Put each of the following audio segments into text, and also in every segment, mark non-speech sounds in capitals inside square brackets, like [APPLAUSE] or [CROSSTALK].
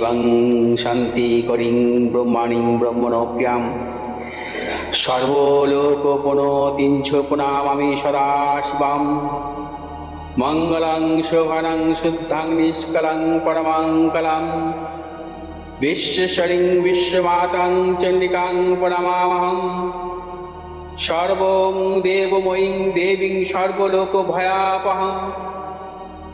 শিবং শান্তিকরিং ব্রহ্মাণিং ব্রহ্মণপ্যাম সর্বলোকপণতিঞ্চপনামামি সদা শিবাম। মঙ্গলং শোভনং শুদ্ধাং নিষ্কলং পরমাঙ্কলম বিশ্বশরিং বিশ্বমাতাং চণ্ডিকাং প্রণমামহম। সর্বং দেবময়ীং দেবীং সর্বলোকভয়াপহম।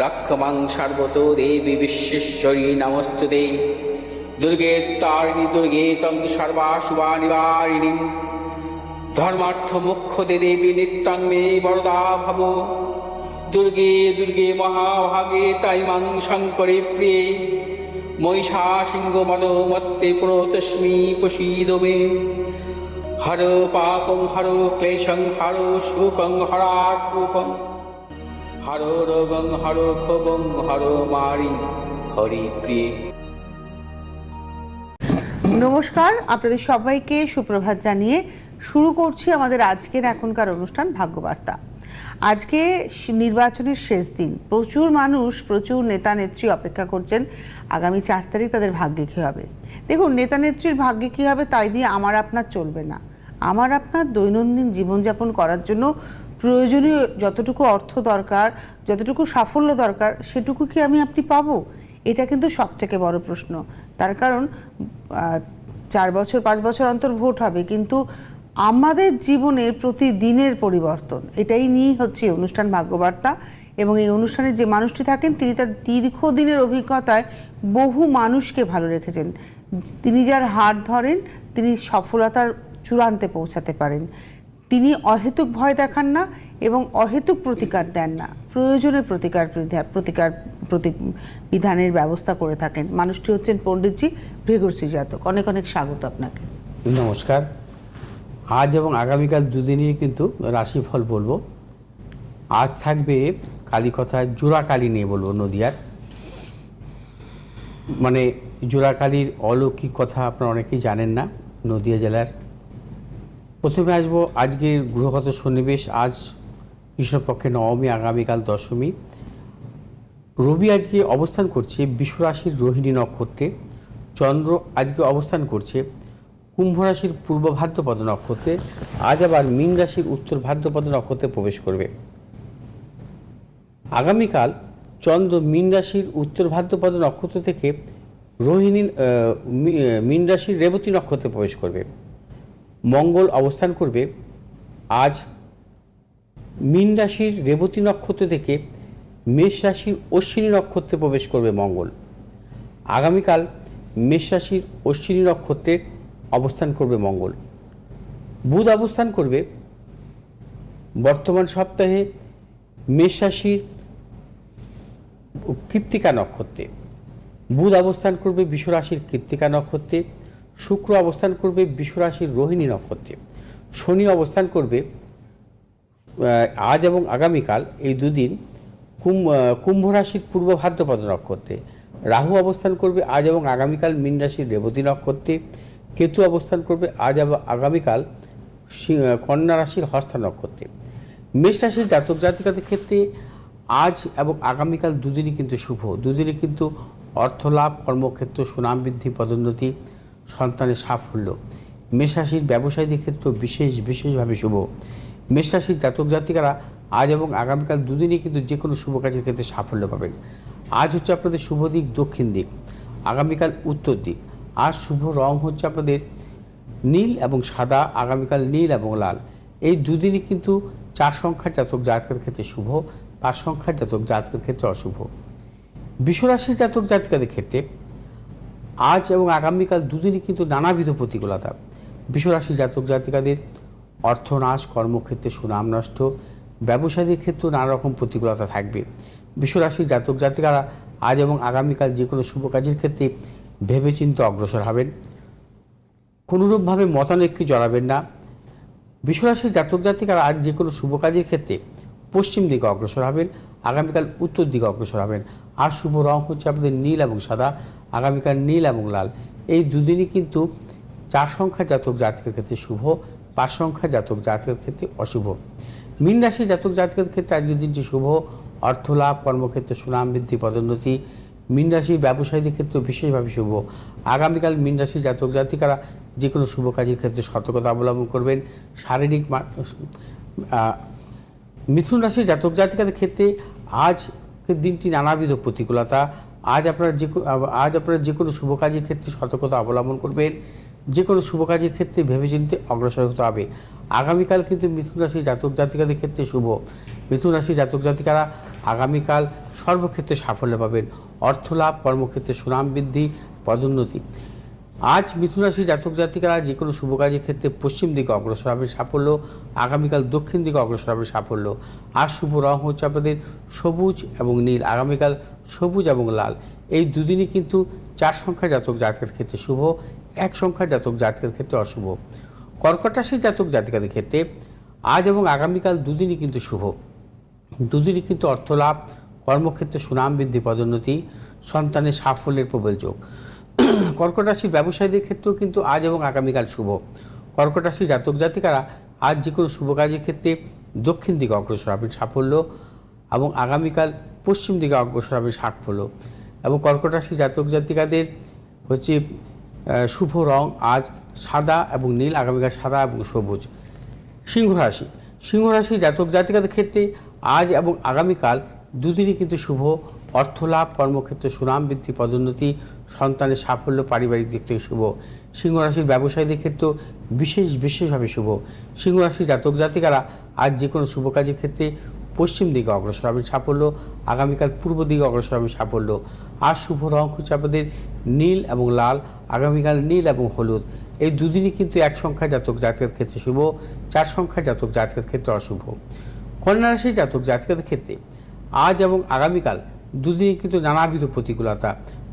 রক্ষমাং সর্বত দেবী বিশ্বেশ্বরী নমস্তুতে দুর্গে তারিণী দুর্গে তং সর্বাশুভা নিবারিণী ধর্মার্থ মুখ্য দে দেবী নিত্যং মে বরদা ভব। দুর্গে দুর্গে মহাভাগে তাই মাং শঙ্করে প্রিয়ে। মহিষা সিংহ মদ মত্তে প্রতস্মি প্রসীদ মে। হর পাপং হর ক্লেশং হর সুখং হরাকুপং হর রোগং হর ক্ষোভং, হর মারি, হরি প্রিয়ে। নমস্কার, আপনাদের সবাইকে সুপ্রভাত জানিয়ে শুরু করছি আমাদের আজকের এখনকার অনুষ্ঠান ভাগ্যবার্তা। আজকে নির্বাচনের শেষ দিন। প্রচুর মানুষ, প্রচুর নেতা নেত্রী অপেক্ষা করছেন, আগামী চার তারিখ তাদের ভাগ্যে কী হবে? দেখুন, নেতা নেত্রীর ভাগ্যে কী হবে তাই দিয়ে আমার আপনার চলবে না। আমার আপনার দৈনন্দিন জীবনযাপন করার জন্য প্রয়োজনীয় যতটুকু অর্থ দরকার, যতটুকু সাফল্য দরকার, সেটুকু কি আমি আপনি পাবো? এটা কিন্তু সব থেকে বড় প্রশ্ন। তার কারণ চার বছর, পাঁচ বছর অন্তর ভোট হবে, কিন্তু আমাদের জীবনের প্রতিদিনের পরিবর্তন, এটাই নিয়েই হচ্ছে অনুষ্ঠান ভাগ্যবার্তা। এবং এই অনুষ্ঠানে যে মানুষটি থাকেন, তিনি তার দীর্ঘদিনের অভিজ্ঞতায় বহু মানুষকে ভালো রেখেছেন। তিনি যার হাত ধরেন, তিনি সফলতার চূড়ান্তে পৌঁছাতে পারেন। তিনি অহেতুক ভয় দেখান না এবং অহেতুক প্রতিকার দেন না। প্রয়োজনে প্রতিকার প্রতিকার প্রতিকার বিধানের ব্যবস্থা করে থাকেন। মানুষটি হচ্ছেন পণ্ডিতজি ভৃগুরসি জাতক অনেক অনেক স্বাগত আপনাকে। নমস্কার। আজ এবং আগামীকাল দুদিনই কিন্তু রাশিফল বলব। আজ থাকবে কালী কথা জোড়া কালী নিয়ে বলব নদিয়ার। মানে জোড়া কালীর অলৌকিক কথা আপনারা অনেকেই জানেন না। নদিয়া জেলার প্রথমে আসব আজকের গৃহগত সন্নিবেশ। আজ কৃষ্ণপক্ষে নবমী, আগামীকাল দশমী। রবি আজকে অবস্থান করছে বিশ্বরাশির রোহিণী নক্ষত্রে। চন্দ্র আজকে অবস্থান করছে কুম্ভ রাশির পূর্ব ভাদ্রপদ নক্ষত্রে। আজ আবার মীন রাশির উত্তর ভাদ্রপদ নক্ষত্রে প্রবেশ করবে। আগামীকাল চন্দ্র মীন রাশির উত্তর ভাদ্রপদ নক্ষত্র থেকে রোহিণী মীন রাশির রেবতী নক্ষত্রে প্রবেশ করবে। মঙ্গল অবস্থান করবে, আজ মীন রাশির রেবতী নক্ষত্র থেকে মেষ রাশির অশ্বিনী নক্ষত্রে প্রবেশ করবে মঙ্গল। আগামীকাল মেষ রাশির অশ্বিনী নক্ষত্রে অবস্থান করবে মঙ্গল। বুধ অবস্থান করবে, বর্তমান সপ্তাহে মেষ রাশির কৃত্তিকা নক্ষত্রে। বুধ অবস্থান করবে বিশ্বরাশির কৃত্তিকা নক্ষত্রে। শুক্র অবস্থান করবে বিশ্বরাশির রোহিণী নক্ষত্রে। শনি অবস্থান করবে আজ এবং আগামীকাল এই দুদিন কুম্ভ কুম্ভ রাশির পূর্ব ভাদ্রপদ নক্ষত্রে। রাহু অবস্থান করবে আজ এবং আগামীকাল মীন রাশির রেবতী নক্ষত্রে। কেতু অবস্থান করবে আজ এবং আগামীকাল কন্যা রাশির হস্তা নক্ষত্রে। মেষ রাশির জাতক জাতিকাদের ক্ষেত্রে আজ এবং আগামীকাল দুদিনই কিন্তু শুভ। দুদিনই কিন্তু অর্থলাভ, কর্মক্ষেত্র, সুনাম বৃদ্ধি, পদোন্নতি সন্তানের সাফল্য। মেষরাশির ব্যবসায়ীদের ক্ষেত্রেও বিশেষ, বিশেষভাবে শুভ। মেষরাশির জাতক জাতিকারা আজ এবং আগামীকাল দুদিনই কিন্তু যে কোনো শুভ কাজের ক্ষেত্রে সাফল্য পাবেন। আজ হচ্ছে আপনাদের শুভ দিক, দক্ষিণ দিক। আগামীকাল উত্তর দিক। আর শুভ রং হচ্ছে আপনাদের নীল এবং সাদা, আগামীকাল নীল এবং লাল। এই দুদিনই কিন্তু চার সংখ্যার জাতক জাতকের ক্ষেত্রে শুভ, পাঁচ সংখ্যার জাতক জাতকের ক্ষেত্রে অশুভ। বিশ্বরাশির জাতক জাতিকাদের ক্ষেত্রে আজ এবং আগামীকাল দুদিনই কিন্তু নানাবিধ প্রতিকূলতা। বিশ্বরাশি জাতক জাতিকাদের অর্থনাশ, কর্মক্ষেত্রে সুনাম নষ্ট, ব্যবসায়ীদের ক্ষেত্রেও নানা রকম প্রতিকূলতা থাকবে। বিশ্বরাশির জাতক জাতিকারা আজ এবং আগামীকাল যে কোনো শুভ কাজের ক্ষেত্রে ভেবেচিন্তে অগ্রসর হবেন। কোনোরূপভাবে মতানৈক্যে জড়াবেন না। বিশ্বরাশির জাতক জাতিকারা আজ যে কোনো শুভ কাজের ক্ষেত্রে পশ্চিম দিকে অগ্রসর হবেন, আগামীকাল উত্তর দিকে অগ্রসর হবেন। আর শুভ রং হচ্ছে আপনাদের নীল এবং সাদা। আগামীকাল নীল এবং লাল। এই দুদিনই কিন্তু চার সংখ্যা জাতক জাতকের ক্ষেত্রে শুভ, পাঁচ সংখ্যা জাতক জাতকের ক্ষেত্রে অশুভ। মীন রাশি জাতক জাতকের ক্ষেত্রে আজকের দিনটি শুভ। অর্থলাভ, কর্মক্ষেত্রে সুনাম বৃদ্ধি, পদোন্নতি। মীন রাশির ব্যবসায়ীদের ক্ষেত্রে বিশেষভাবে শুভ। আগামীকাল মীন রাশির জাতক জাতিকারা যে কোনো শুভ কাজের ক্ষেত্রে সতর্কতা অবলম্বন করবেন। শারীরিক মিথুন রাশির জাতক জাতিকাদের ক্ষেত্রে আজকের দিনটি নানাবিধ প্রতিকূলতা। আজ আপনারা যে আজ আপনারা যে কোনো শুভ কাজের ক্ষেত্রে সতর্কতা অবলম্বন করবেন, যে কোনো শুভ কাজের ক্ষেত্রে ভেবেচিন্তে অগ্রসর হতে হবে। আগামীকাল কিন্তু মিথুন রাশি জাতক জাতিকাদের ক্ষেত্রে শুভ। মিথুন রাশি জাতক জাতিকারা আগামীকাল সর্বক্ষেত্রে সাফল্য পাবেন। অর্থলাভ, কর্মক্ষেত্রে সুনাম বৃদ্ধি, পদোন্নতি। আজ মিথুন রাশি জাতক জাতিকারা যে কোনো শুভ কাজের ক্ষেত্রে পশ্চিম দিকে অগ্রসর হবে সাফল্য, আগামীকাল দক্ষিণ দিকে অগ্রসর হবে সাফল্য। আর শুভ রং হচ্ছে আপনাদের সবুজ এবং নীল, আগামীকাল সবুজ এবং লাল। এই দুদিনই কিন্তু চার সংখ্যা জাতক জাতকের ক্ষেত্রে শুভ, এক সংখ্যা জাতক জাতকের ক্ষেত্রে অশুভ। কর্কট রাশির জাতক জাতিকাদের ক্ষেত্রে আজ এবং আগামীকাল দুদিনই কিন্তু শুভ। দুদিনই কিন্তু অর্থলাভ, কর্মক্ষেত্রে সুনাম বৃদ্ধি, পদোন্নতি, সন্তানের সাফল্যের প্রবল যোগ। কর্কট রাশির ব্যবসায়ীদের ক্ষেত্রেও কিন্তু আজ এবং আগামীকাল শুভ। কর্কট রাশির জাতক জাতিকারা আজ যে কোনো শুভ কাজের ক্ষেত্রে দক্ষিণ দিকে অগ্রসর হবেন সাফল্য এবং আগামীকাল পশ্চিম দিকে অগ্রসর হবে সাফল্য এবং কর্কট রাশির জাতক জাতিকাদের হচ্ছে শুভ রং আজ সাদা এবং নীল, আগামীকাল সাদা এবং সবুজ। সিংহ রাশি সিংহ রাশি জাতক জাতিকাদের ক্ষেত্রে আজ এবং আগামীকাল দুদিনই কিন্তু শুভ অর্থলাভ, কর্মক্ষেত্রে সুনাম বৃদ্ধি, পদোন্নতি, সন্তানের সাফল্য, পারিবারিক দিক থেকে শুভ। সিংহ রাশির ব্যবসায়ীদের ক্ষেত্রেও বিশেষ, বিশেষভাবে শুভ। সিংহ রাশির জাতক, জাতিকারা আজ যে কোনো শুভ কাজের ক্ষেত্রে পশ্চিম দিকে অগ্রসর হবেন সাফল্য, আগামীকাল পূর্ব দিকে অগ্রসর হবেন সাফল্য। আর শুভ রং হচ্ছে আপনাদের নীল এবং লাল, আগামীকাল নীল এবং হলুদ। এই দুদিনই কিন্তু এক সংখ্যা জাতক জাতকের ক্ষেত্রে শুভ, চার সংখ্যা জাতক জাতকের ক্ষেত্রে অশুভ। কন্যা রাশির জাতক জাতকের ক্ষেত্রে আজ এবং আগামীকাল দুদিনই কিন্তু নানাবিধ প্রতিকূলতা।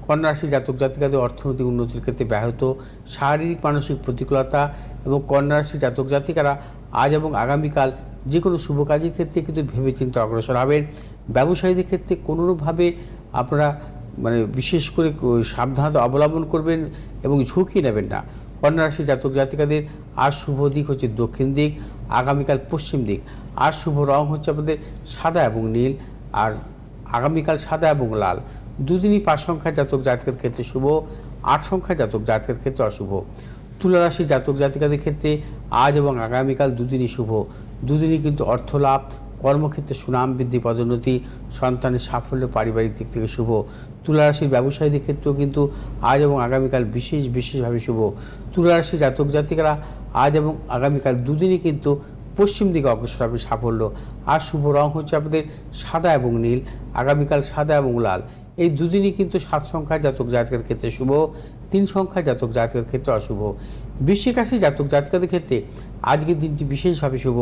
কন্যা রাশির জাতক জাতিকাদের অর্থনৈতিক উন্নতির ক্ষেত্রে ব্যাহত, শারীরিক মানসিক প্রতিকূলতা এবং কন্যা রাশির জাতক জাতিকারা আজ এবং আগামীকাল যে কোনো শুভ কাজের ক্ষেত্রে কিন্তু ভেবেচিন্তে অগ্রসর হবেন। ব্যবসায়ীদের ক্ষেত্রে কোনোরূপভাবে আপনারা মানে বিশেষ করে সাবধানতা অবলম্বন করবেন এবং ঝুঁকি নেবেন না। কন্যা রাশি জাতক জাতিকাদের আর শুভ দিক হচ্ছে দক্ষিণ দিক, আগামীকাল পশ্চিম দিক। আর শুভ রং হচ্ছে আপনাদের সাদা এবং নীল। আর আগামীকাল সাদা এবং লাল। দুদিনই পাঁচ সংখ্যা জাতক জাতকের ক্ষেত্রে শুভ, আট সংখ্যা জাতক জাতকের ক্ষেত্রে অশুভ। তুলারাশি জাতক জাতিকাদের ক্ষেত্রে আজ এবং আগামীকাল দুদিনই শুভ। দুদিনই কিন্তু অর্থ লাভ কর্মক্ষেত্রে সুনাম বৃদ্ধি, পদোন্নতি, সন্তানের সাফল্য, পারিবারিক দিক থেকে শুভ। তুলারাশির ব্যবসায়ীদের ক্ষেত্রেও কিন্তু আজ এবং আগামীকাল বিশেষ, বিশেষভাবে শুভ। তুলারাশি জাতক জাতিকারা আজ এবং আগামীকাল দুদিনই কিন্তু পশ্চিম দিকে অগ্রসর হবে সাফল্য। আর শুভ রং হচ্ছে আপনাদের সাদা এবং নীল, আগামীকাল সাদা এবং লাল। এই দুদিনই কিন্তু সাত সংখ্যা জাতক জাতকের ক্ষেত্রে শুভ, তিন সংখ্যা জাতক জাতকের ক্ষেত্রে অশুভ। বৃশ্চিক জাতক জাতকের ক্ষেত্রে আজকের দিনটি বিশেষভাবে শুভ।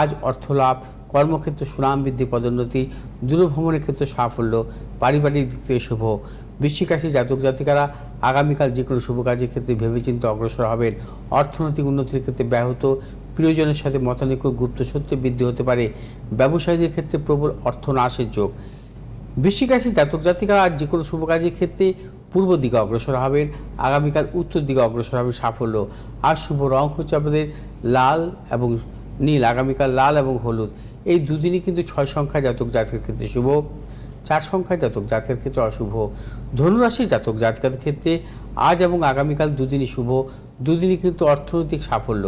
আজ অর্থলাভ, কর্মক্ষেত্রে সুনাম বৃদ্ধি, পদোন্নতি, দূরভ্রমণের ক্ষেত্রে সাফল্য, পারিবারিক দিক থেকে শুভ। বৃশ্চিক জাতক জাতিকারা আগামীকাল যে কোনো শুভ কাজের ক্ষেত্রে ভেবেচিন্তে অগ্রসর হবেন। অর্থনৈতিক উন্নতির ক্ষেত্রে ব্যাহত প্রিয়জনের সাথে মতানৈক্য গুপ্ত সত্য বৃদ্ধি হতে পারে। ব্যবসায়ীদের ক্ষেত্রে প্রবল অর্থনাশের যোগ। বৃশ্চিক রাশি জাতক জাতিকারা আজ যে কোনো শুভ কাজের ক্ষেত্রে পূর্ব দিকে অগ্রসর হবেন। আগামীকাল উত্তর দিকে অগ্রসর হবে সাফল্য। আর শুভ রং হচ্ছে আপনাদের লাল এবং নীল। আগামীকাল লাল এবং হলুদ। এই দুদিনই কিন্তু ছয় সংখ্যা জাতক জাতকের ক্ষেত্রে শুভ, চার সংখ্যা জাতক জাতকের ক্ষেত্রে অশুভ। ধনুরাশি জাতক জাতকের ক্ষেত্রে আজ এবং আগামীকাল দুদিনই শুভ। দুদিনই কিন্তু অর্থনৈতিক সাফল্য,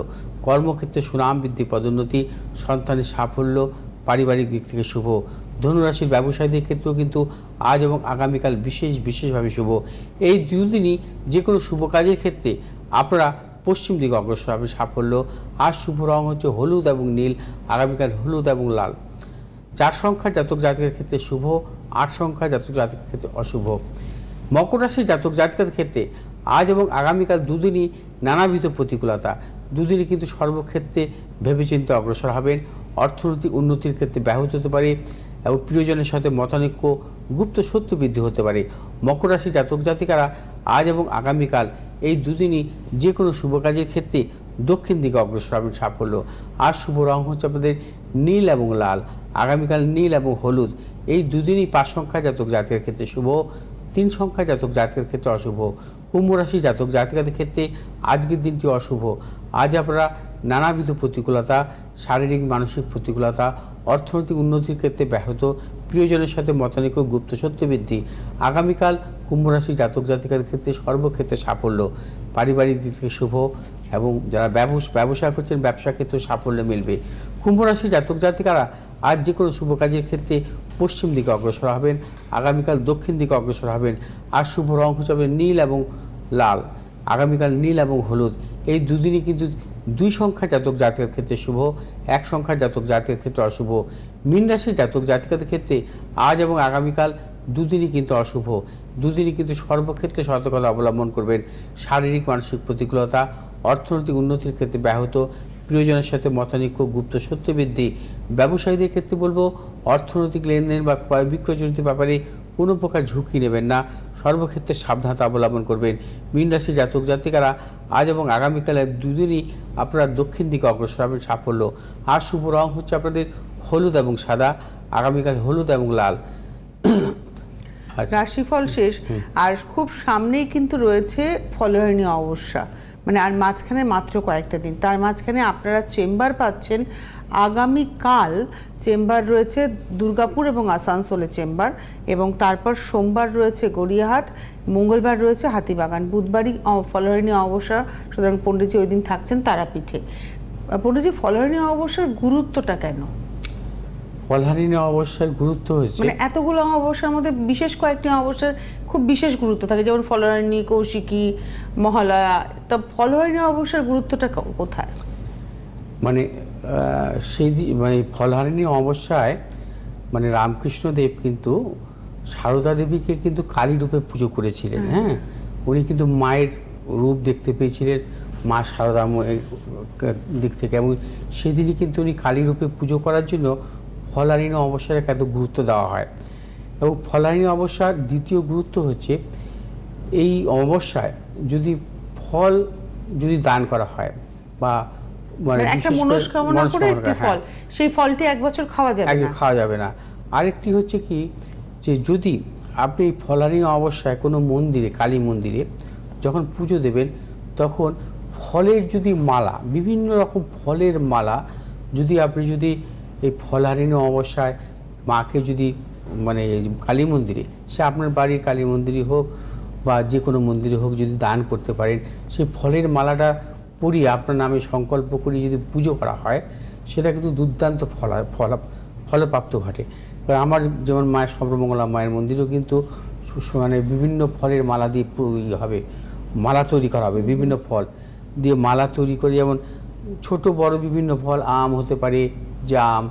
কর্মক্ষেত্রে সুনাম বৃদ্ধি, পদোন্নতি, সন্তানের সাফল্য, পারিবারিক দিক থেকে শুভ। ধনুরাশির ব্যবসায়ীদের ক্ষেত্রেও কিন্তু আজ এবং আগামীকাল বিশেষ, বিশেষভাবে শুভ। এই দুদিনই যে কোনো শুভ কাজের ক্ষেত্রে আপনারা পশ্চিম দিকে অগ্রসর হবে সাফল্য। আর শুভ রং হচ্ছে হলুদ এবং নীল, আগামীকাল হলুদ এবং লাল। চার সংখ্যা জাতক জাতকের ক্ষেত্রে শুভ, আট সংখ্যা জাতক জাতকের ক্ষেত্রে অশুভ। মকর রাশির জাতক জাতকের ক্ষেত্রে আজ এবং আগামীকাল দুদিনই নানাবিধ প্রতিকূলতা। দুদিনই কিন্তু সর্বক্ষেত্রে ভেবেচিন্তে অগ্রসর হবেন। অর্থনৈতিক উন্নতির ক্ষেত্রে ব্যাহত হতে পারে এবং প্রিয়জনের সাথে মতানৈক্য, গুপ্ত সত্য বৃদ্ধি হতে পারে। মকর রাশি জাতক জাতিকারা আজ এবং আগামীকাল এই দুদিনই যে কোনো শুভ কাজের ক্ষেত্রে দক্ষিণ দিকে অগ্রসর হবেন সাফল্য। আর শুভ রং হচ্ছে আপনাদের নীল এবং লাল। আগামীকাল নীল এবং হলুদ। এই দুদিনই পাঁচ সংখ্যা জাতক জাতকের ক্ষেত্রে শুভ, তিন সংখ্যা জাতক জাতকের ক্ষেত্রে অশুভ। কুম্ভ রাশি জাতক জাতিকাদের ক্ষেত্রে আজকের দিনটি অশুভ। আজ আপনারা নানাবিধ প্রতিকূলতা, শারীরিক, মানসিক প্রতিকূলতা, অর্থনৈতিক উন্নতির ক্ষেত্রে ব্যাহত। প্রিয়জনের সাথে মতানৈক্য, গুপ্ত সত্য বৃদ্ধি। আগামীকাল কুম্ভ রাশি জাতক জাতিকার ক্ষেত্রে সর্বক্ষেত্রে সাফল্য। পারিবারিক দিক থেকে শুভ এবং যারা ব্যবসা ব্যবসা করছেন, ব্যবসা ক্ষেত্রে সাফল্য মিলবে। কুম্ভরাশি জাতক জাতিকারা আজ যে কোনো শুভ কাজের ক্ষেত্রে পশ্চিম দিকে অগ্রসর হবেন, আগামীকাল দক্ষিণ দিকে অগ্রসর হবেন, আর শুভ রং হিসাবে নীল এবং লাল, আগামীকাল নীল এবং হলুদ। এই দুদিনই কিন্তু দুই সংখ্যা জাতক জাতকের ক্ষেত্রে শুভ, এক সংখ্যা জাতক জাতকের ক্ষেত্রে অশুভ। মীন রাশির জাতক জাতিকাদের ক্ষেত্রে আজ এবং আগামীকাল দুদিনই কিন্তু অশুভ। দুদিনই কিন্তু সর্বক্ষেত্রে সতর্কতা অবলম্বন করবেন। শারীরিক, মানসিক প্রতিকূলতা, অর্থনৈতিক উন্নতির ক্ষেত্রে ব্যাহত। প্রিয়জনের সাথে মতানৈক্য, গুপ্ত সত্য বৃদ্ধি ব্যবসায়ীদের ক্ষেত্রে বলব অর্থনৈতিক লেনদেন বা ক্রয় বিক্রয়জনিত ব্যাপারে কোনো প্রকার ঝুঁকি নেবেন না। সর্বক্ষেত্রে সাবধানতা অবলম্বন করবেন। মীন রাশি জাতক জাতিকারা আজ এবং আগামীকালে দুদিনই আপনারা দক্ষিণ দিকে অগ্রসর হবেন সাফল্য। আর শুভ রং হচ্ছে আপনাদের হলুদ এবং সাদা আগামীকাল হলুদ এবং লাল। আচ্ছা। রাশিফল শেষ। আর খুব সামনেই কিন্তু রয়েছে ফলহরণী অবস্যা মানে আর মাঝখানে মাত্র কয়েকটা দিন। তার মাঝখানে আপনারা চেম্বার পাচ্ছেন আগামীকাল চেম্বার রয়েছে দুর্গাপুর এবং আসানসোলে চেম্বার এবং তারপর সোমবার রয়েছে গড়িয়াহাট মঙ্গলবার রয়েছে হাতিবাগান। বুধবারই ফলহরণী অবসা সুতরাং পণ্ডিতজি ওই দিন থাকছেন তারাপীঠে। পণ্ডিতজি ফলহরণী অবস্যার গুরুত্বটা কেন? ফলহারিণী অবশ্যই গুরুত্ব হয়েছে। মানে এতগুলো অমাবস্যার মধ্যে বিশেষ কয়েকটি অমাবস্যার খুব বিশেষ গুরুত্ব থাকে যেমন ফলহারিণী কৌশিকী মহালয়া। তা ফলহারিণী অমাবস্যার গুরুত্বটা কোথায়? মানে সেই মানে ফলহারিণী অমাবস্যায় মানে রামকৃষ্ণদেব কিন্তু সারদা দেবীকে কিন্তু কালী রূপে পুজো করেছিলেন হ্যাঁ। উনি কিন্তু মায়ের রূপ দেখতে পেয়েছিলেন মা সারদা দিক থেকে। এবং সেদিনই কিন্তু উনি কালী রূপে পুজো করার জন্য ফলহারিণী অমাবস্যার এত গুরুত্ব দেওয়া হয়। এবং ফলহারিণী অমাবস্যার দ্বিতীয় গুরুত্ব হচ্ছে এই অমাবস্যায় যদি ফল যদি দান করা হয় বা মানে একটা মনস্কামনা করে একটি হ্যাঁ, ফল সেই ফলটি এক বছর খাওয়া যাবে না। খাওয়া যাবে না। আরেকটি হচ্ছে কি যে যদি আপনি এই ফলারিং অবস্যায় কোনো মন্দিরে কালী মন্দিরে যখন পুজো দেবেন তখন ফলের যদি মালা বিভিন্ন রকম ফলের মালা যদি আপনি যদি এই ফলহারিণী অবস্যায় মাকে যদি মানে কালী মন্দিরে সে আপনার বাড়ির কালী মন্দিরই হোক বা যে কোনো মন্দিরে হোক যদি দান করতে পারেন সেই ফলের মালাটা পরিয়ে আপনার নামে সংকল্প করে যদি পুজো করা হয় সেটা কিন্তু দুর্দান্ত ফল ফল ফলপ্রাপ্ত ঘটে। আমার যেমন মায়ের সর্বমঙ্গলা মায়ের মন্দিরেও কিন্তু মানে বিভিন্ন ফলের মালা দিয়ে হবে মালা তৈরি করা হবে বিভিন্ন ফল দিয়ে মালা তৈরি করে যেমন ছোট বড় বিভিন্ন ফল আম হতে পারে জাম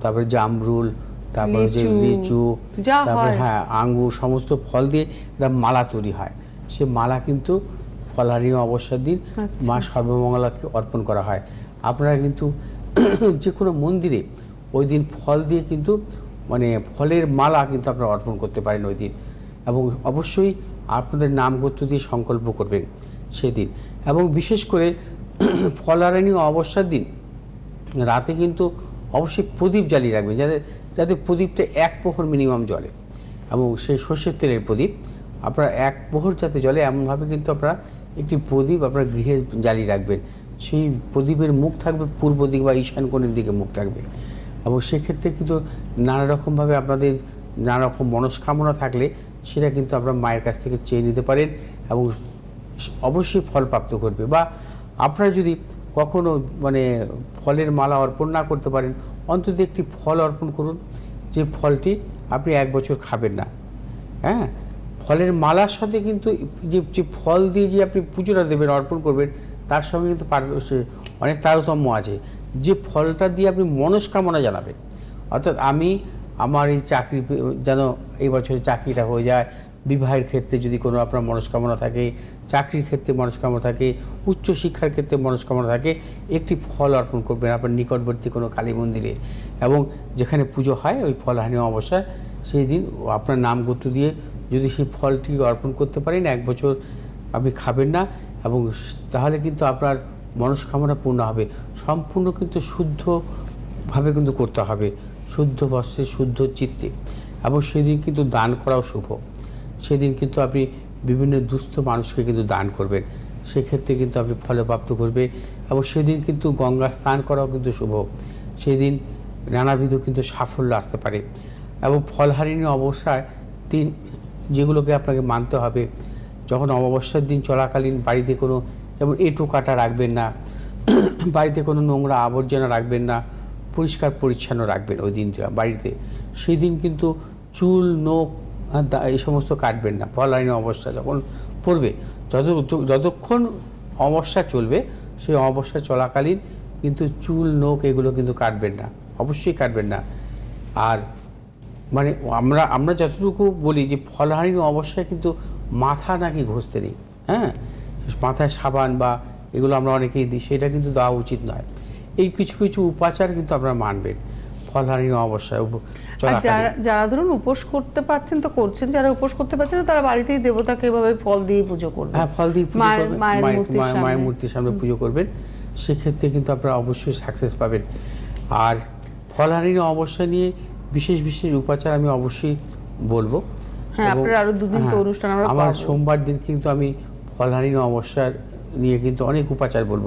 তারপরে জামরুল তারপরে যে লিচু, লিচু তারপরে হ্যাঁ আঙ্গুর সমস্ত ফল দিয়ে একটা মালা তৈরি হয়। সে মালা কিন্তু ফলহারিণী অবস্যার দিন আচ্ছা। মা সর্বমঙ্গলাকে অর্পণ করা হয়। আপনারা কিন্তু [CLEARS THROAT] যে কোনো মন্দিরে ওই দিন ফল দিয়ে কিন্তু মানে ফলের মালা কিন্তু আপনারা অর্পণ করতে পারেন ওই দিন। এবং অবশ্যই আপনাদের নাম গোত্র দিয়ে সংকল্প করবেন সেদিন। এবং বিশেষ করে [CLEARS THROAT] ফলহারিণী অবস্যার দিন রাতে কিন্তু অবশ্যই প্রদীপ জ্বালিয়ে রাখবেন যাতে যাতে প্রদীপটা এক প্রহর মিনিমাম জলে এবং সেই সর্ষের তেলের প্রদীপ আপনারা এক প্রহর যাতে জলে এমনভাবে কিন্তু আপনারা একটি প্রদীপ আপনার গৃহে জ্বালিয়ে রাখবেন। সেই প্রদীপের মুখ থাকবে, পূর্ব দিক বা ঈশান কোণের দিকে মুখ থাকবে। এবং সেক্ষেত্রে কিন্তু নানা রকমভাবে আপনাদের নানা রকম মনস্কামনা থাকলে সেটা কিন্তু আপনার মায়ের কাছ থেকে চেয়ে নিতে পারেন এবং অবশ্যই ফল প্রাপ্ত করবে বা আপনারা যদি কখনো মানে ফলের মালা অর্পণ না করতে পারেন, অন্তত একটি ফল অর্পণ করুন। যে ফলটি আপনি এক বছর খাবেন না। হ্যাঁ? ফলের মালার সাথে কিন্তু যে যে ফল দিয়ে যে আপনি পুজোটা দেবেন, অর্পণ করবেন, তার সঙ্গে কিন্তু অনেক তারতম্য আছে। যে ফলটা দিয়ে আপনি মনস্কামনা জানাবেন, অর্থাৎ আমি আমার এই চাকরি যেন এই বছরের চাকরিটা হয়ে যায়, বিবাহের ক্ষেত্রে যদি কোনো আপনার মনস্কামনা থাকে, চাকরির ক্ষেত্রে মনস্কামনা থাকে উচ্চ শিক্ষার ক্ষেত্রে মনস্কামনা থাকে, একটি ফল অর্পণ করবেন আপনার নিকটবর্তী কোনো কালী মন্দিরে। এবং যেখানে পুজো হয়, ওই ফলহানি অবস্থায় সেই দিন আপনার নাম গোত্র দিয়ে যদি সেই ফলটি অর্পণ করতে পারেন, এক বছর আপনি খাবেন না এবং তাহলে কিন্তু আপনার মনস্কামনা পূর্ণ হবে। সম্পূর্ণ কিন্তু শুদ্ধভাবে কিন্তু করতে হবে। শুদ্ধ বস্ত্রে, শুদ্ধ চিত্তে। এবং সেদিন কিন্তু দান করাও শুভ। সেদিন কিন্তু আপনি বিভিন্ন দুস্থ মানুষকে কিন্তু দান করবেন। সেক্ষেত্রে কিন্তু আপনি ফলপ্রাপ্ত করবে এবং সেদিন কিন্তু গঙ্গা স্নান করাও কিন্তু শুভ। সেদিন নানাবিধ কিন্তু সাফল্য আসতে পারে। এবং ফলহারিণী অবস্থায় তিন যেগুলোকে আপনাকে মানতে হবে। যখন অমাবস্যার দিন চলাকালীন বাড়িতে কোনো, যেমন এঁটো কাটা রাখবেন না, [CLEARS THROAT] বাড়িতে কোনো নোংরা আবর্জনা রাখবেন না, পরিষ্কার পরিচ্ছন্ন রাখবেন ওই দিনটা বাড়িতে। সেই দিন কিন্তু চুল, নোখ এই সমস্ত কাটবেন না। ফলহারিণী অবস্থা যখন পড়বে, যত, যতক্ষণ অমাবস্যা চলবে, সেই অমাবস্যা চলাকালীন কিন্তু চুল, নোখ এগুলো কিন্তু কাটবেন না। অবশ্যই কাটবেন না। আর মানে আমরা আমরা যতটুকু বলি যে ফলহারিণী অবস্থায় কিন্তু মাথা নাকি ঘষতে নেই হ্যাঁ মাথায় সাবান বা এগুলো আমরা অনেকেই দিই সেটা কিন্তু দেওয়া উচিত নয় এই কিছু কিছু উপাচার কিন্তু আপনারা মানবেন ফলহারিণী চলাকালীন। যারা যারা ধরুন উপোস করতে পারছেন তো করছেন যারা উপোস করতে পারছেন না তারা বাড়িতেই দেবতাকে এভাবে ফল দিয়ে পুজো করবেন হ্যাঁ ফল দিয়ে পুজো মায়ের- করবেন মায়ের মায়ের- মূর্তির সামনে। পুজো করবেন সেক্ষেত্রে কিন্তু আপনারা অবশ্যই সাকসেস পাবেন আর ফলহারিণী অবস্থা নিয়ে বিশেষ বিশেষ উপাচার আমি অবশ্যই বলব। হ্যাঁ, আপনার আরও দুদিন তো হ্যাঁ, অনুষ্ঠান আমরা আমার সোমবার দিন কিন্তু আমি ফলহারিণী অবস্থার নিয়ে কিন্তু অনেক উপাচার বলব।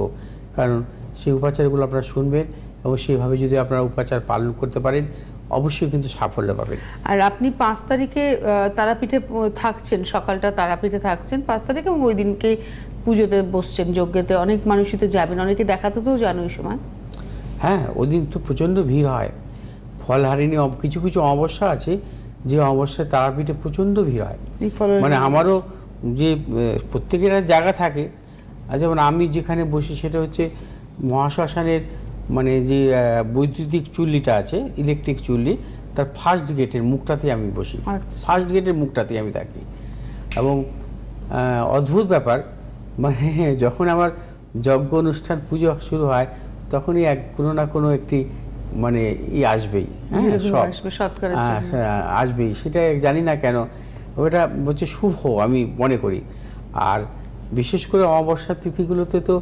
কারণ সেই উপাচারগুলো আপনারা শুনবেন এবং সেইভাবে যদি আপনারা উপাচার পালন করতে পারেন অবশ্যই কিন্তু সাফল্য পাবেন। আর আপনি পাঁচ তারিখে তারাপীঠে থাকছেন সকালটা তারাপীঠে থাকছেন পাঁচ তারিখে এবং ওই দিনকে পুজোতে বসছেন যজ্ঞতে। অনেক মানুষই তো যাবেন অনেকে দেখাতে তো জানো ওই সময়। হ্যাঁ ওই দিন তো প্রচণ্ড ভিড় হয়। ফলহারিণী কিছু কিছু অমাবস্যা আছে যে অমাবস্যায় তারাপীঠে প্রচণ্ড ভিড় হয়। মানে আমারও যে প্রত্যেকের জায়গা থাকে। আর যেমন আমি যেখানে বসি সেটা হচ্ছে মহাশ্মশানের মানে যে বৈদ্যুতিক চুল্লিটা আছে ইলেকট্রিক চুল্লি তার ফার্স্ট গেটের মুখটাতেই আমি বসি। আচ্ছা। ফার্স্ট গেটের মুখটাতেই আমি থাকি। এবং অদ্ভুত ব্যাপার মানে যখন আমার যজ্ঞ অনুষ্ঠান পুজো শুরু হয় তখনই এক কোনো না কোনো একটি মানে ই আসবেই হ্যাঁ সব হ্যাঁ। সে- আসবেই সেটা জানি না কেন ওটা হচ্ছে শুভ আমি মনে করি আর বিশেষ করে অমাবস্যার তিথিগুলোতে তো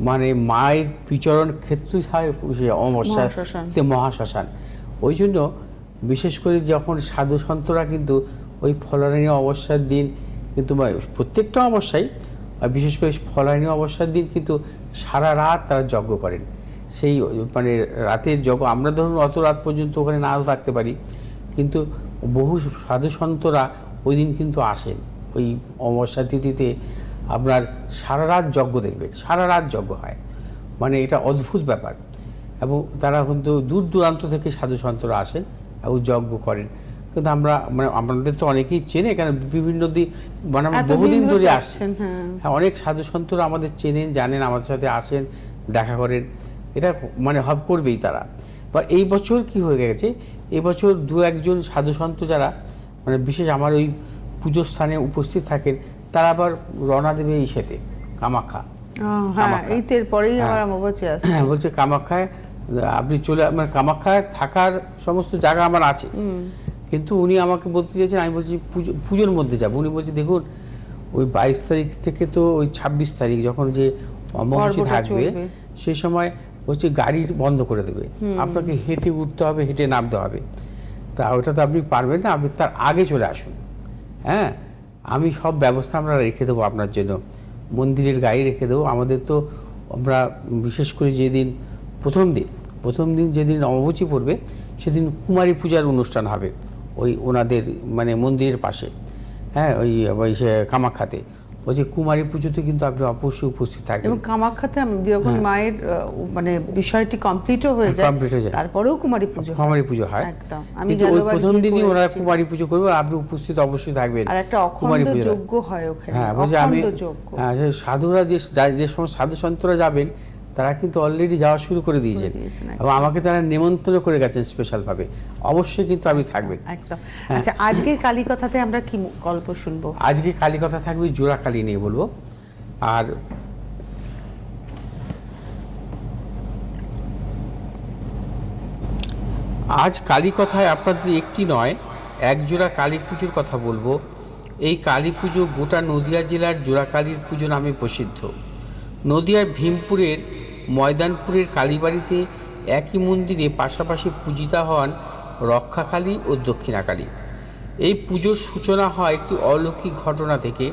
মানে মায়ের বিচরণ ক্ষেত্রই হয় সে অমাবস্যা মহাশ্মশান। ওই জন্য বিশেষ করে যখন সাধু সন্তরা কিন্তু ওই ফলহারিণী অবস্যার দিন কিন্তু মানে প্রত্যেকটা অবস্যায় আর বিশেষ করে ফলহারিণী অবস্যার দিন কিন্তু সারা রাত তারা যজ্ঞ করেন সেই মানে রাতের যজ্ঞ আমরা ধরুন অত রাত পর্যন্ত ওখানে নাও থাকতে পারি কিন্তু বহু সাধু সন্তরা ওই দিন কিন্তু আসেন। ওই অমাবস্যা তিথিতে আপনার সারা রাত যজ্ঞ দেখবেন সারা রাত যজ্ঞ হয়। মানে এটা অদ্ভুত ব্যাপার। এবং তারা কিন্তু দূর দূরান্ত থেকে সাধু সন্তরা আসেন এবং যজ্ঞ করেন। কিন্তু আমরা মানে আমাদের তো অনেকেই চেনে কারণ বিভিন্ন দিন মানে আমরা বহুদিন ধরে আসছেন, হ্যাঁ। হ্যাঁ অনেক সাধু সন্তরা আমাদের চেনেন জানেন আমাদের সাথে আসেন দেখা করেন। এটা মানে হব করবেই তারা। বা এই বছর কি হয়ে গেছে? এই বছর দু একজন সাধু সন্ত যারা মানে বিশেষ আমার ওই পুজো স্থানে উপস্থিত থাকেন তারা আবার রওনা দেবে এই সাথে কামাখ্যা। হ্যাঁ হ্যাঁ। আসছে। হ্যাঁ বলছে কামাখ্যায় আপনি চলে মানে কামাখ্যায় থাকার সমস্ত জায়গা আমার আছে। কিন্তু উনি আমাকে বলতে চাইছেন আমি বলছি পুজো পুজোর মধ্যে যাব। উনি বলছে দেখুন ওই বাইশ তারিখ থেকে তো ওই ছাব্বিশ তারিখ যখন যে অমাবস্যা থাকবে সেই সময় হচ্ছে গাড়ি বন্ধ করে দেবে। আপনাকে হেঁটে উঠতে হবে হেঁটে নামতে হবে। তা ওটা তো আপনি পারবেন না আপনি তার আগে চলে আসুন। হ্যাঁ? আমি সব ব্যবস্থা আমরা রেখে দেবো আপনার জন্য। মন্দিরের গায়ে রেখে দেবো। আমাদের তো আমরা বিশেষ করে যেদিন প্রথম দিন প্রথম দিন যেদিন নববচী পড়বে সেদিন কুমারী পূজার অনুষ্ঠান হবে ওই ওনাদের মানে মন্দিরের পাশে। হ্যাঁ? ওই ওই সে কুমারী পুজোতে কিন্তু আপনি অবশ্যই উপস্থিত থাকবেন। এবং কামাখ্যাতে যখন মায়ের মানে বিষয়টি কমপ্লিটও হয়ে যায়। কমপ্লিট হয়ে যায়। তারপরেও কুমারী পুজো কুমারী পুজো হয়। একদম। আমি ওই প্রথম দিনই ওনারা কুমারী পুজো করবে আর আপনি উপস্থিত অবশ্যই থাকবেন আর একটা অখণ্ড যোগ্য যজ্ঞ হয় ওখানে। হ্যাঁ আমি হ্যাঁ সাধুরা যে যে সমস্ত সাধু সন্তরা যাবেন তারা কিন্তু অলরেডি যাওয়া শুরু করে দিয়েছেন। এবং আমাকে তারা নিমন্ত্রণ করে গেছেন স্পেশাল ভাবে অবশ্যই কিন্তু আমি থাকবেন একদম। হ্যাঁ। আচ্ছা আজকের কালী কথাতে আমরা কি গল্প শুনব? আজকে কালী কথা থাকবে জোড়া কালী নিয়ে বলব। আর আজ কালী কথায় আপনাদের একটি নয় একজোড়া কালী পুজোর কথা বলব। এই কালী পুজো গোটা নদিয়া জেলার জোড়া কালীর পুজো নামে প্রসিদ্ধ। নদিয়ার ভীমপুরের ময়দানপুরের কালীবাড়িতে একই মন্দিরে পাশাপাশি পূজিতা হন রক্ষাকালী ও দক্ষিণাকালী। এই পুজোর সূচনা হয় একটি অলৌকিক ঘটনা থেকে।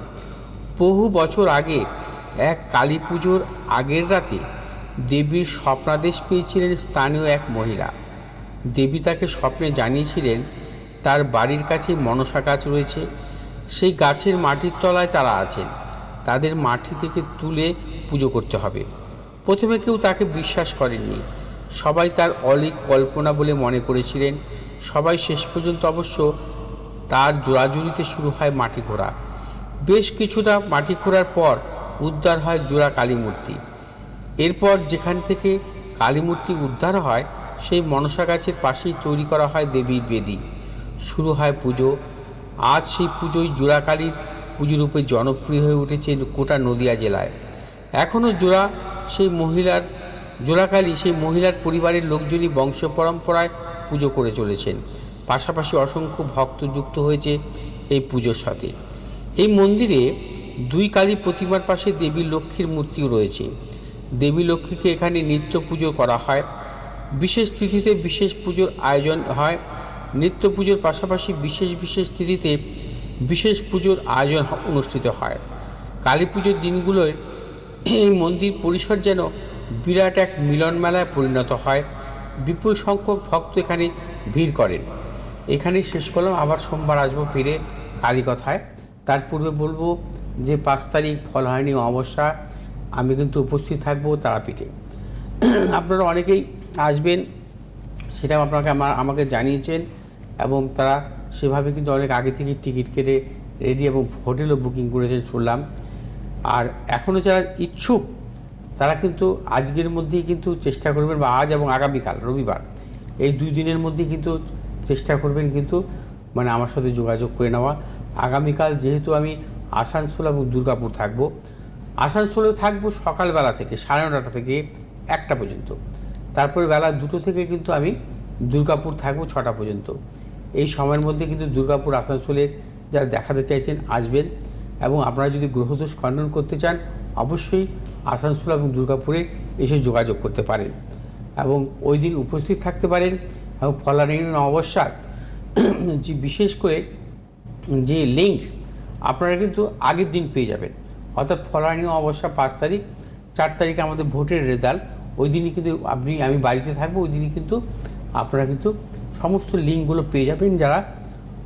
বহু বছর আগে এক কালী পুজোর আগের রাতে দেবীর স্বপ্নাদেশ পেয়েছিলেন স্থানীয় এক মহিলা। দেবী তাকে স্বপ্নে জানিয়েছিলেন, তার বাড়ির কাছে মনসা গাছ রয়েছে। সেই গাছের মাটির তলায় তারা আছেন। তাদের মাটি থেকে তুলে পুজো করতে হবে। প্রথমে কেউ তাকে বিশ্বাস করেননি। সবাই তার অলিক কল্পনা বলে মনে করেছিলেন। সবাই শেষ পর্যন্ত অবশ্য তার জোড়াজুড়িতে শুরু হয় মাটি ঘোরা বেশ কিছুটা মাটি খোঁড়ার পর উদ্ধার হয় জোড়া কালী মূর্তি এরপর যেখান থেকে কালী মূর্তি উদ্ধার হয়, সেই মনসা গাছের পাশেই তৈরি করা হয় দেবীর বেদি। শুরু হয় পুজো। আজ সেই পুজোই জোড়াকালীর পুজো রূপে জনপ্রিয় হয়ে উঠেছে গোটা নদিয়া জেলায়। এখনও জোড়া সেই মহিলার জোড়াকালী সেই মহিলার পরিবারের লোকজনই বংশ পরম্পরায় পুজো করে চলেছেন। পাশাপাশি অসংখ্য ভক্ত যুক্ত হয়েছে এই পুজোর সাথে। এই মন্দিরে দুই কালী প্রতিমার পাশে দেবী লক্ষ্মীর মূর্তিও রয়েছে। দেবী লক্ষ্মীকে এখানে নিত্য পুজো করা হয়। বিশেষ তিথিতে বিশেষ পুজোর আয়োজন হয়। নিত্য পুজোর পাশাপাশি বিশেষ বিশেষ তিথিতে বিশেষ পুজোর আয়োজন অনুষ্ঠিত হয়। কালী পুজোর দিনগুলোয় এই মন্দির পরিসর যেন বিরাট এক মিলন মেলায় পরিণত হয়। বিপুল সংখ্যক ভক্ত এখানে ভিড় করেন। এখানেই শেষ করলাম। আবার সোমবার আসব ফিরে কালী কথায় তার পূর্বে বলব যে পাঁচ তারিখ ফল হয়নি অমাবস্যা। আমি কিন্তু উপস্থিত থাকব তারাপীঠে। আপনারা অনেকেই আসবেন, সেটা আপনাকে আমার, আমাকে জানিয়েছেন এবং তারা সেভাবে কিন্তু অনেক আগে থেকে টিকিট কেটে রেডি এবং হোটেলও বুকিং করেছেন শুনলাম। আর এখনও যারা ইচ্ছুক, তারা কিন্তু আজকের মধ্যেই কিন্তু চেষ্টা করবেন, বা আজ এবং আগামীকাল, রবিবার, এই দুই দিনের মধ্যেই কিন্তু চেষ্টা করবেন কিন্তু মানে আমার সাথে যোগাযোগ করে নেওয়া। আগামীকাল যেহেতু আমি আসানসোল এবং দুর্গাপুর থাকব, আসানসোলে থাকব সকালবেলা থেকে, সাড়ে নটা থেকে একটা পর্যন্ত। তারপরে বেলা দুটো থেকে কিন্তু আমি দুর্গাপুর থাকব ছটা পর্যন্ত। এই সময়ের মধ্যে কিন্তু দুর্গাপুর আসানসোলের যারা দেখাতে চাইছেন, আসবেন। এবং আপনারা যদি গ্রহদোষ খণ্ডন করতে চান, অবশ্যই আসানসোল এবং দুর্গাপুরে এসে যোগাযোগ করতে পারেন এবং ওই দিন উপস্থিত থাকতে পারেন এবং ফলানীন অবস্যার যে বিশেষ করে যে লিঙ্ক আপনারা কিন্তু আগের দিন পেয়ে যাবেন। অর্থাৎ ফলানীয় অবস্থা পাঁচ তারিখ, চার তারিখে আমাদের ভোটের রেজাল্ট ওই দিনই কিন্তু আপনি, আমি বাড়িতে থাকব, ওই দিনই কিন্তু আপনারা কিন্তু সমস্ত লিঙ্কগুলো পেয়ে যাবেন যারা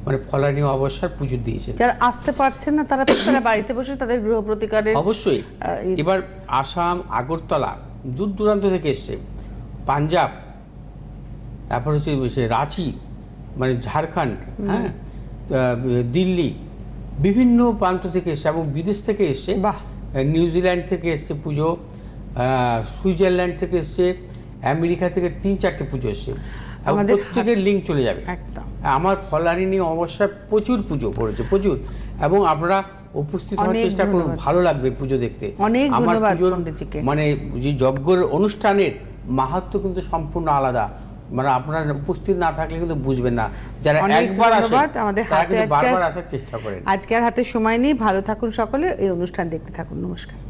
মানে ফলানীয় অবস্থার পুজো দিয়েছেন। যারা আসতে পারছেন না তারা [COUGHS] তারা বাড়িতে বসে তাদের গৃহ প্রতিকারের অবশ্যই। এবার আসাম আগরতলা দূর দূরান্ত থেকে এসছে। পাঞ্জাব তারপর হচ্ছে রাঁচি মানে ঝাড়খণ্ড হ্যাঁ দিল্লি বিভিন্ন প্রান্ত থেকে এসছে এবং বিদেশ থেকে এসছে। বাহ। নিউজিল্যান্ড থেকে এসছে পুজো সুইজারল্যান্ড থেকে এসছে। আমেরিকা থেকে তিন চারটে পুজো এসছে। আমাদের প্রত্যেকের লিঙ্ক চলে যাবে। একদম। আমার ফলারিনী অবশ্যই প্রচুর পুজো পড়েছে প্রচুর। এবং আপনারা উপস্থিত হওয়ার চেষ্টা করুন ভালো লাগবে পুজো দেখতে। অনেক আমার পুজোর মানে যে যজ্ঞর অনুষ্ঠানের মাহাত্ম কিন্তু সম্পূর্ণ আলাদা। মানে আপনারা উপস্থিত না থাকলে কিন্তু বুঝবেন না। যারা একবার ধন্যবাদ। আমাদের তারা কিন্তু বারবার আসার চেষ্টা করেন। আজকে আর হাতে সময় নেই ভালো থাকুন সকলে এই অনুষ্ঠান দেখতে থাকুন নমস্কার।